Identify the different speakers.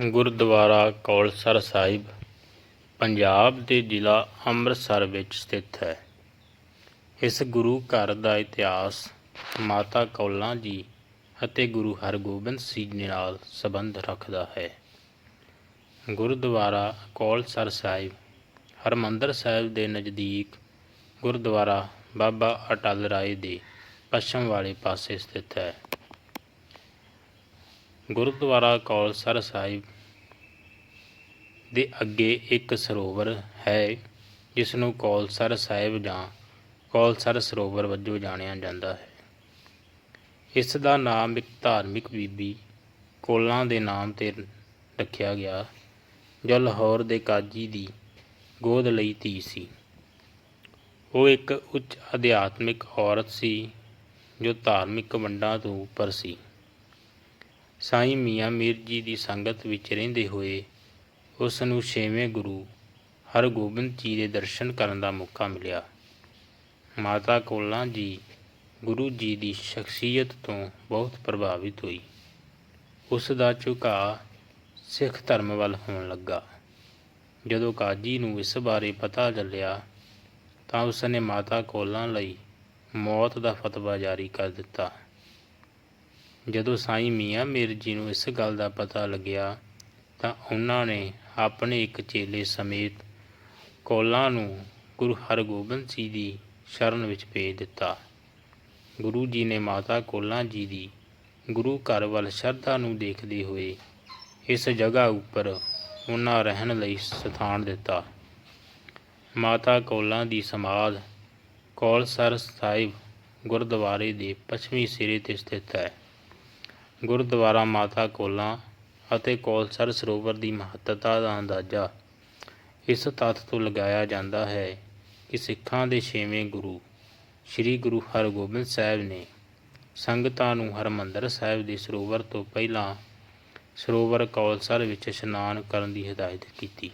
Speaker 1: ਗੁਰਦੁਆਰਾ ਕੌਲਸਰ ਸਾਹਿਬ, ਪੰਜਾਬ ਦੇ ਜ਼ਿਲ੍ਹਾ ਅੰਮ੍ਰਿਤਸਰ ਵਿੱਚ ਸਥਿਤ ਹੈ। ਇਸ ਗੁਰੂ ਘਰ ਦਾ ਇਤਿਹਾਸ ਮਾਤਾ ਕੌਲਾਂ ਜੀ ਅਤੇ ਗੁਰੂ ਹਰਗੋਬਿੰਦ ਸਿੰਘ ਜੀ ਨਾਲ ਸੰਬੰਧ ਰੱਖਦਾ ਹੈ। ਗੁਰਦੁਆਰਾ ਕੌਲਸਰ ਸਾਹਿਬ, ਹਰਮੰਦਰ ਸਾਹਿਬ ਦੇ ਨਜ਼ਦੀਕ ਗੁਰਦੁਆਰਾ ਬਾਬਾ ਅਟਲ ਰਾਏ ਦੇ ਪੱਛਮ ਵਾਲੇ ਪਾਸੇ ਸਥਿਤ ਹੈ। ਗੁਰਦੁਆਰਾ ਕੌਲਸਰ ਸਾਹਿਬ ਦੇ ਅੱਗੇ ਇੱਕ ਸਰੋਵਰ ਹੈ ਜਿਸ ਨੂੰ ਕੌਲਸਰ ਸਾਹਿਬ ਜਾਂ ਕੌਲਸਰ ਸਰੋਵਰ ਵਜੋਂ ਜਾਣਿਆ ਜਾਂਦਾ ਹੈ। ਇਸ ਦਾ ਨਾਮ ਇੱਕ ਧਾਰਮਿਕ ਬੀਬੀ ਕੋਲਾਂ ਦੇ ਨਾਮ ਤੇ ਰੱਖਿਆ ਗਿਆ, ਜੋ ਲਾਹੌਰ ਦੇ ਕਾਜੀ ਦੀ ਗੋਦ ਲਈ ਧੀ ਸੀ। ਉਹ ਇੱਕ ਉੱਚ ਅਧਿਆਤਮਿਕ ਔਰਤ ਸੀ, ਜੋ ਧਾਰਮਿਕ ਵੰਡਾਂ ਤੋਂ ਉੱਪਰ ਸੀ। ਸਾਈਂ ਮੀਆਂ ਮੀਰ ਜੀ ਦੀ ਸੰਗਤ ਵਿੱਚ ਰਹਿੰਦੇ ਹੋਏ ਉਸ ਨੂੰ ਛੇਵੇਂ ਗੁਰੂ ਹਰਗੋਬਿੰਦ ਜੀ ਦੇ ਦਰਸ਼ਨ ਕਰਨ ਦਾ ਮੌਕਾ ਮਿਲਿਆ। ਮਾਤਾ ਕੋਲਾਂ ਜੀ ਗੁਰੂ ਜੀ ਦੀ ਸ਼ਖਸੀਅਤ ਤੋਂ ਬਹੁਤ ਪ੍ਰਭਾਵਿਤ ਹੋਈ। ਉਸ ਦਾ ਝੁਕਾਅ ਸਿੱਖ ਧਰਮ ਵੱਲ ਹੋਣ ਲੱਗਾ। ਜਦੋਂ ਕਾਜੀ ਨੂੰ ਇਸ ਬਾਰੇ ਪਤਾ ਚੱਲਿਆ ਤਾਂ ਉਸ ਨੇ ਮਾਤਾ ਕੋਲਾਂ ਲਈ ਮੌਤ ਦਾ ਫਤਵਾ ਜਾਰੀ ਕਰ ਦਿੱਤਾ। ਜਦੋਂ ਸਾਈਂ ਮੀਆਂ ਮੀਰ ਜੀ ਨੂੰ ਇਸ ਗੱਲ ਦਾ ਪਤਾ ਲੱਗਿਆ ਤਾਂ ਉਹਨਾਂ ਨੇ ਆਪਣੇ ਇੱਕ ਚੇਲੇ ਸਮੇਤ ਕੋਲਾਂ ਨੂੰ ਗੁਰੂ ਹਰਗੋਬਿੰਦ ਜੀ ਦੀ ਸ਼ਰਨ ਵਿੱਚ ਭੇਜ ਦਿੱਤਾ। ਗੁਰੂ ਜੀ ਨੇ ਮਾਤਾ ਕੋਲਾਂ ਜੀ ਦੀ ਗੁਰੂ ਘਰ ਵੱਲ ਸ਼ਰਧਾ ਨੂੰ ਦੇਖਦੇ ਹੋਏ ਇਸ ਜਗ੍ਹਾ ਉੱਪਰ ਉਹਨਾਂ ਰਹਿਣ ਲਈ ਸਥਾਨ ਦਿੱਤਾ। ਮਾਤਾ ਕੋਲਾਂ ਦੀ ਸਮਾਧ ਕੌਲਸਰ ਸਾਹਿਬ ਗੁਰਦੁਆਰੇ ਦੇ ਪੱਛਮੀ ਸਿਰੇ ਤੇ ਸਥਿਤ ਹੈ। ਗੁਰਦੁਆਰਾ ਮਾਤਾ ਕੋਲਾਂ ਅਤੇ ਕੌਲਸਰ ਸਰੋਵਰ ਦੀ ਮਹੱਤਤਾ ਦਾ ਅੰਦਾਜ਼ਾ ਇਸ ਤੱਥ ਤੋਂ ਲਗਾਇਆ ਜਾਂਦਾ ਹੈ ਕਿ ਸਿੱਖਾਂ ਦੇ ਛੇਵੇਂ ਗੁਰੂ ਸ੍ਰੀ ਗੁਰੂ ਹਰਗੋਬਿੰਦ ਸਾਹਿਬ ਨੇ ਸੰਗਤਾਂ ਨੂੰ ਹਰਮੰਦਰ ਸਾਹਿਬ ਦੇ ਸਰੋਵਰ ਤੋਂ ਪਹਿਲਾਂ ਸਰੋਵਰ ਕੌਲਸਰ ਵਿੱਚ ਇਸ਼ਨਾਨ ਕਰਨ ਦੀ ਹਦਾਇਤ ਕੀਤੀ।